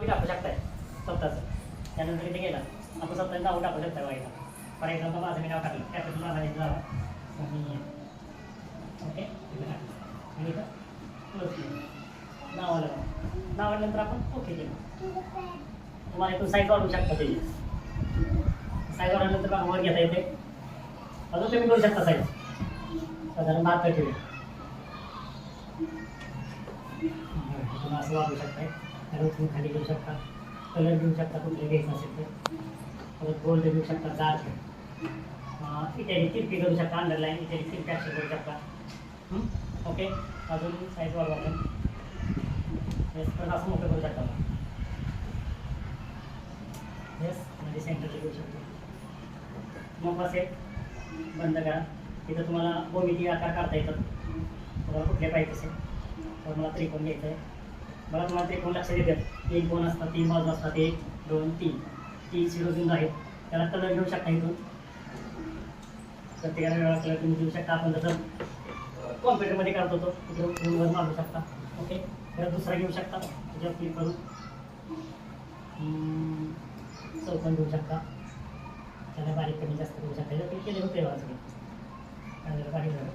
तुम्ही टाकू शकताय स्वतःचं त्यानंतर इथे गेला. आपण स्वतः नाव टाकू शकता वाईला फॉर एक्झाम्पल माझं मी नाव टाकलं. कॅपिटल माझं नाव ओके इथं टाकलं. आणि इथं क्लोज केलं. नाव आलं नाव आल्यानंतर आपण ओके केलं. तुम्हाला इथून साईज वाढवू शकता ते साईज वाढवल्यानंतर बघा वर घेता येते. अजून तुम्ही करू शकता साईज साधारण बहात्तर ठेवू तुम्ही असं वापरू शकताय. त्याला तुम्ही खाली घेऊ शकता कलर घेऊ शकता कुठले घ्यायचं असेल तर परत गोल्ड घेऊ शकता डार्क इत्यादी तिरपी करू शकता अंडरलाईन इत्यादी तिरपी अक्षर करू शकता ओके अजून साईज वाढवा आपण असं मोठं करू शकता येस म्हणजे सेंटरला घेऊ शकतो. मग असेल बंद करा. तिथं तुम्हाला भूमिती आकार काढता येतात. तुम्हाला कुठले पाहिजे असेल तर मला त्रिकोण घ्यायचं आहे मला तुम्हाला कोण लक्षात येतात एक दोन असतात तीन बाजू असतात एक दोन तीन. तीन शिरोबिंदू आहेत. त्याला कलर घेऊ शकता इथून. प्रत्येकाला वेगळा कलर तुम्ही घेऊ शकता. आपण जसं कॉम्प्युटरमध्ये करतो होतो तिकडे फोनवर मागू शकता. ओके परत दुसरा घेऊ शकता. त्याच्यावर क्लिक करून. चौकन घेऊ शकता. त्याला बारीक कमी जास्त करू शकता. क्लिक केले होते बघा बारीक झालं.